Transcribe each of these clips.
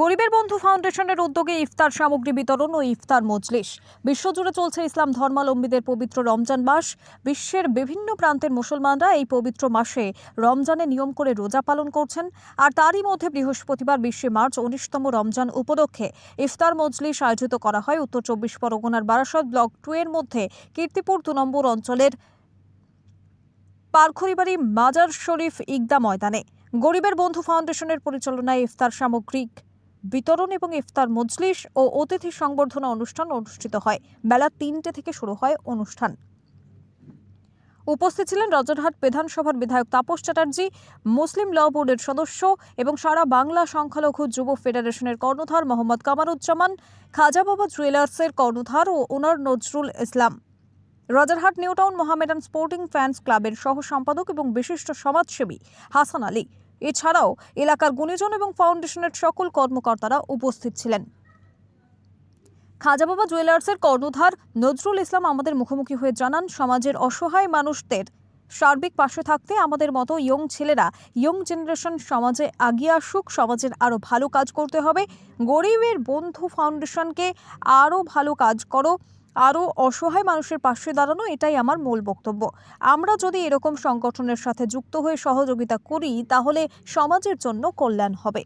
গরিবের বন্ধু ফাউন্ডেশনের উদ্যোগে ইফতার সামগ্রী বিতরণ ও ইফতার মজলিস। বিশ্বজুড়ে চলছে ইসলাম ধর্মাবলম্বীদের পবিত্র রমজান মাস। বিশ্বের বিভিন্ন প্রান্তের মুসলমানরা এই পবিত্র মাসে রমজানে নিয়ম করে রোজা পালন করছেন। আর তারই মধ্যে বৃহস্পতিবার বিশে মার্চ উনিশতম রমজান উপলক্ষে ইফতার মজলিস আয়োজিত করা হয় উত্তর চব্বিশ পরগনার বারাসত ব্লক টু এর মধ্যে কীর্তিপুর দু নম্বর অঞ্চলের পারখুরিবাড়ি মাজার শরীফ ইগদা ময়দানে। গরিবের বন্ধু ফাউন্ডেশনের পরিচালনায় ইফতার সামগ্রিক বিতরণ এবং ইফতার মজলিস ও অতিথি সংবর্ধনা অনুষ্ঠান অনুষ্ঠিত হয়। বেলা তিনটে থেকে শুরু হয় অনুষ্ঠান। উপস্থিত ছিলেন রাজারহাট বিধানসভার বিধায়ক তাপস চ্যাটার্জি, মুসলিম ল বোর্ডের সদস্য এবং সারা বাংলা সংখ্যালঘু যুব ফেডারেশনের কর্ণধার মোহাম্মদ কামারুজ্জামান খাজা বাবা জুয়েলার্সের কর্ণধার ও owner Nazrul Islam. Rajarhat New Town Mohammedan Sporting fans ক্লাবের সহ সম্পাদক এবং বিশিষ্ট সমাজসেবী হাসান আলী। এছাড়াও এলাকার গুণীজন এবং ফাউন্ডেশনের সকল কর্মকর্তারা উপস্থিত ছিলেন। খাজাবাবা জুয়েলার্সের কর্ণধার নজরুল ইসলাম আমাদের মুখোমুখি হয়ে জানান, সমাজের অসহায় মানুষদের সার্বিক পাশে থাকতে আমাদের মতো ইয়ং ছেলেরা, ইয়ং জেনারেশন সমাজে আগিয়ে আসুক, সমাজের আরও ভালো কাজ করতে হবে। গরিবের বন্ধু ফাউন্ডেশনকে আরও ভালো কাজ করো। আরও অসহায় মানুষের পাশে দাঁড়ানো এটাই আমার মূল বক্তব্য। আমরা যদি এরকম সংগঠনের সাথে যুক্ত হয়ে সহযোগিতা করি, তাহলে সমাজের জন্য কল্যাণ হবে।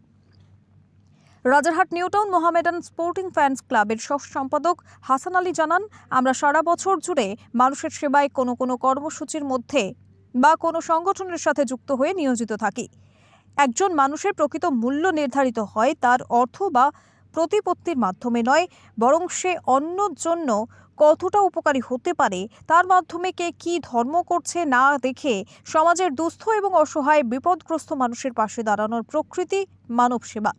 Rajarhat New Town Mohammedan Sporting fans ক্লাবের সহ সম্পাদক হাসান আলী জানান, আমরা সারা বছর জুড়ে মানুষের সেবায় কোনো কোনো কর্মসূচির মধ্যে বা কোনো সংগঠনের সাথে যুক্ত হয়ে নিয়োজিত থাকি। একজন মানুষের প্রকৃত মূল্য নির্ধারিত হয়, তার অর্থ বা প্রতিপত্তির মাধ্যমে নয় বরং সে অন্যর জন্য কতটা উপকারী হতে পারে তার মাধ্যমে কে কী ধর্ম করছে না দেখে সমাজের দুস্থ এবং অসহায় বিপদগ্রস্ত মানুষের পাশে দাঁড়ানোর প্রকৃতি মানব সেবা।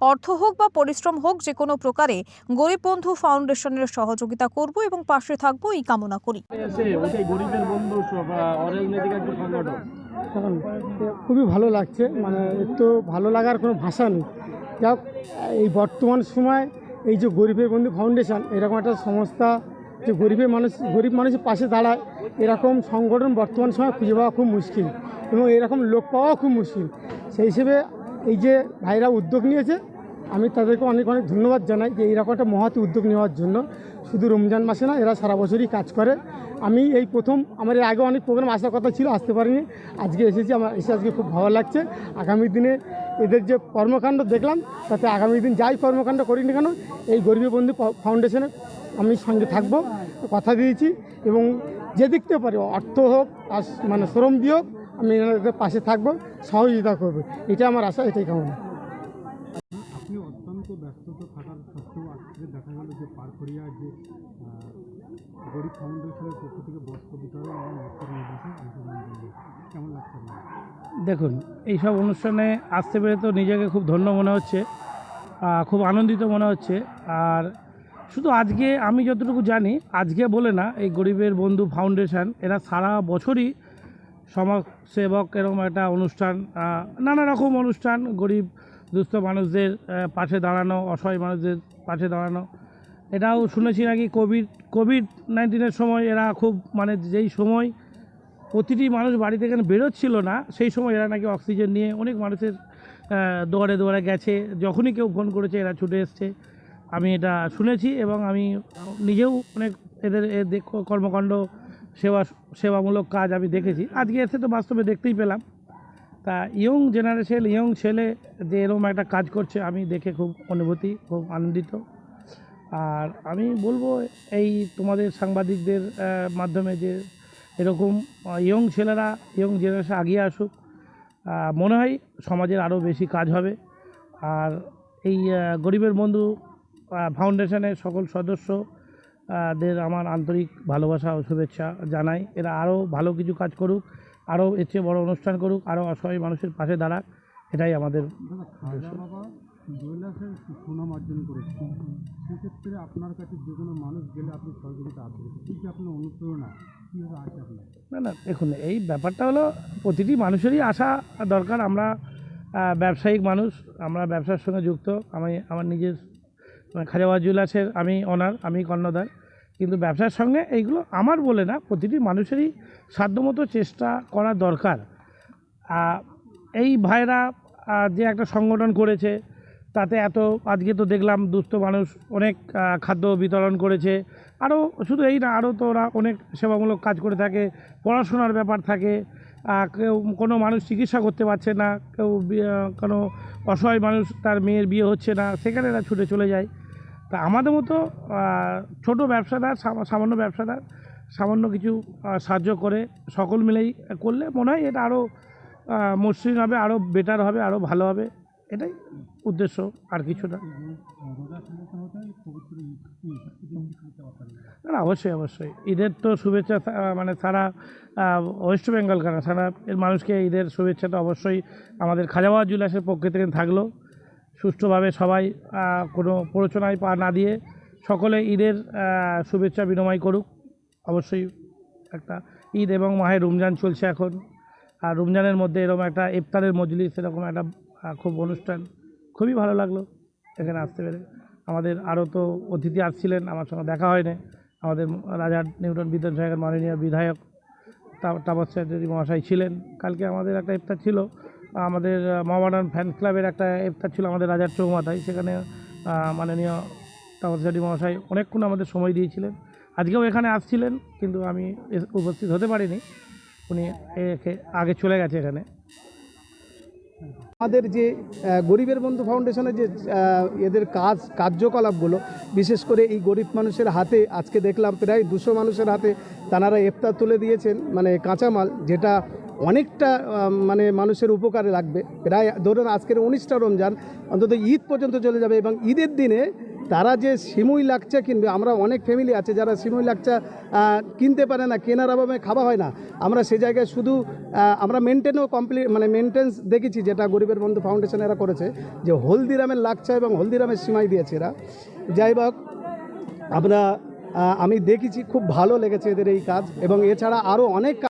অর্থ হোক বা পরিশ্রম হোক যে কোনো প্রকারে গরিব বন্ধু ফাউন্ডেশনের সহযোগিতা করব এবং পাশে থাকব এই কামনা করি। একটা খুবই ভালো লাগছে মানে তো ভালো লাগার কোনো ভাষা নেই। যাক, এই বর্তমান সময় এই যে গরিবের বন্ধু ফাউন্ডেশন এরকম একটা সংস্থা, যে গরিবের মানুষ গরিব মানুষের পাশে দাঁড়ায়, এরকম সংগঠন বর্তমান সময় খুঁজে পাওয়া খুব মুশকিল এবং এরকম লোক পাওয়াও খুব মুশকিল। সেই হিসেবে এই যে ভাইরা উদ্যোগ নিয়েছে আমি তাদেরকে অনেক অনেক ধন্যবাদ জানাই যে এইরকম একটা মহৎ উদ্যোগ নেওয়ার জন্য। শুধু রমজান মাসে না, এরা সারা বছরই কাজ করে। আমি এই প্রথম, আমার এর আগে অনেক প্রোগ্রাম আসার কথা ছিল, আসতে পারিনি। আজকে এসেছি, আমার এসে আজকে খুব ভালো লাগছে। আগামী দিনে এদের যে কর্মকাণ্ড দেখলাম, তাতে আগামী দিন যাই কর্মকাণ্ড করি না কেন, এই গরিব বন্ধু ফাউন্ডেশনে আমি সঙ্গে থাকব, কথা দিয়েছি এবং যে দিকতে পারি, অর্থ হোক, আর মানে শ্রম দিয়ে হোক আমি এনাদের পাশে থাকব, সহযোগিতা করব। এটা আমার আশা, এটাই কামনা। থাকার সত্ত্বেও আজকে দেখা গেল যে পারকরিয়া যে গরিব ফাউন্ডেশনের পক্ষ থেকে বস্ত্র বিতরণ এবং বস্ত্র নির্দেশন অংশগ্রহণ করল কেমন লাগছে দেখুন, এইসব অনুষ্ঠানে আসতে পেরে তো নিজেকে খুব ধন্য মনে হচ্ছে খুব আনন্দিত মনে হচ্ছে। আর শুধু আজকে আমি যতটুকু জানি, আজকে বলে না, এই গরিবের বন্ধু ফাউন্ডেশন, এরা সারা বছরই সমাজসেবক এরকম একটা অনুষ্ঠান নানা রকম অনুষ্ঠান, গরিব দুস্থ মানুষদের পাশে দাঁড়ানো, অসহায় মানুষদের পাশে দাঁড়ানো। এটাও শুনেছি নাকি কোভিড কোভিড নাইন্টিনের সময় এরা খুব মানে যেই সময় প্রতিটি মানুষ বাড়ি থেকে বেরোচ্ছিল না, সেই সময় এরা নাকি অক্সিজেন নিয়ে অনেক মানুষের দুয়ারে দুয়ারে গেছে। যখনই কেউ ফোন করেছে, এরা ছুটে এসছে। আমি এটা শুনেছি এবং আমি নিজেও অনেক এদের কর্মকাণ্ড, সেবা, সেবামূলক কাজ আমি দেখেছি। আজকে এসে তো বাস্তবে দেখতেই পেলাম। তা ইয়ং জেনারেশন, ইয়ং ছেলে যে এরকম একটা কাজ করছে, আমি দেখে খুব অনুভূতি, খুব আনন্দিত। আর আমি বলব, এই তোমাদের সাংবাদিকদের মাধ্যমে যে এরকম ইয়ং ছেলেরা, ইয়ং জেনারেশন আগিয়ে আসুক মনে হয় সমাজের আরও বেশি কাজ হবে। আর এই গরিবের বন্ধু ফাউন্ডেশনের সকল সদস্য দের আমার আন্তরিক ভালোবাসা ও শুভেচ্ছা জানাই। এরা আরও ভালো কিছু কাজ করুক। আরও এর চেয়ে বড়ো অনুষ্ঠান করুক আরও অসহায় মানুষের পাশে দাঁড়াক এটাই আমাদের সুনাম অর্জন সেক্ষেত্রে আপনার কাছে যে কোনো মানুষ গেলে আপনি সহযোগিতা কি আপনার অনুপ্রেরণা? কীভাবে আছে আপনার? না না দেখুন এই ব্যাপারটা হলো প্রতিটি মানুষেরই আসা দরকার। আমরা ব্যবসায়িক মানুষ আমরা ব্যবসার সঙ্গে যুক্ত। আমি আমার নিজের খাজাবাজ জুয়েলার্সের আমি ওনার আমি কর্ণধার। কিন্তু ব্যবসার সঙ্গে এইগুলো আমার বলে না, প্রতিটি মানুষেরই সাধ্যমতো চেষ্টা করা দরকার। এই ভাইরা যে একটা সংগঠন করেছে, তাতে এত, আজকে তো দেখলাম দুস্থ মানুষ অনেক খাদ্য বিতরণ করেছে। আরও শুধু এই না আরও তো ওরা অনেক সেবামূলক কাজ করে থাকে, পড়াশোনার ব্যাপার থাকে কেউ কোনো মানুষ চিকিৎসা করতে পারছে না, কেউ কোনো অসহায় মানুষ তার মেয়ের বিয়ে হচ্ছে না, সেখানে এরা ছুটে চলে যায়। তা আমাদের মতো ছোট ব্যবসাদার সামান্য ব্যবসাদার সামান্য কিছু সাহায্য করে সকল মিলেই করলে মনে হয় এটা আরও মসৃণ হবে আরও বেটার হবে আরও ভালো হবে। এটাই উদ্দেশ্য আর কিছু না। শুভেচ্ছা। না, অবশ্যই অবশ্যই। ঈদের তো শুভেচ্ছা মানে সারা ওয়েস্ট বেঙ্গল কেন? সারা এর মানুষকে ঈদের শুভেচ্ছাটা অবশ্যই আমাদের খাজাবাদ জুলাসের পক্ষ থেকে থাকল। সুষ্ঠুভাবে সবাই কোনো প্ররোচনায় পা না দিয়ে সকলে ঈদের শুভেচ্ছা বিনিময় করুক। অবশ্যই একটা ঈদ এবং মাহে রমজান চলছে এখন। আর রমজানের মধ্যে এরকম একটা ইফতারের মজলিস, এরকম একটা খুব অনুষ্ঠান খুবই ভালো লাগল। এখানে আসতে পেরে আমাদের আরও তো অতিথি আসছিলেন, আমার সঙ্গে দেখা হয়নি। আমাদের রাজার নিউটন বিধানসভার মাননীয় বিধায়ক তাপস্যাদি মহাশয় ছিলেন। কালকে আমাদের একটা ইফতার ছিল আমাদের মহামাডান ফ্যান ক্লাবের একটা ইফতার ছিল আমাদের রাজার চৌমাথায়। সেখানে মাননীয় তাপস্যাদি মহাশয় অনেকক্ষণ আমাদের সময় দিয়েছিলেন। আজকেও এখানে আসছিলেন, কিন্তু আমি উপস্থিত হতে পারিনি। উনি আগে চলে গেছে এখানে। আমাদের যে গরিবের বন্ধু ফাউন্ডেশনের যে এদের কাজ, কার্যকলাপগুলো, বিশেষ করে এই গরিব মানুষের হাতে, আজকে দেখলাম প্রায় দুশো মানুষের হাতে তানারা এফতার তুলে দিয়েছেন। মানে কাঁচামাল, যেটা অনেকটা মানে মানুষের উপকারে লাগবে। প্রায় ধরুন আজকের উনিশটা রমজান, অন্তত ঈদ পর্যন্ত চলে যাবে এবং ঈদের দিনে তারা যে সিমুই লাগচা কিনবে, আমরা অনেক ফ্যামিলি আছে যারা সিমুই লাগচা কিনতে পারে না, কেনার অভাবে খাওয়া হয় না। আমরা সে জায়গায় শুধু আমরা মেনটেনও কমপ্লিট মানে মেনটেন্স দেখেছি, যেটা গরিবের বন্ধু ফাউন্ডেশন এরা করেছে, যে হলদিরামের লাগচা এবং হলদিরামের সিমাই দিয়েছে এরা। যাই হোক, আমরা আমি দেখেছি, খুব ভালো লেগেছে এদের এই কাজ এবং এছাড়া আরও অনেক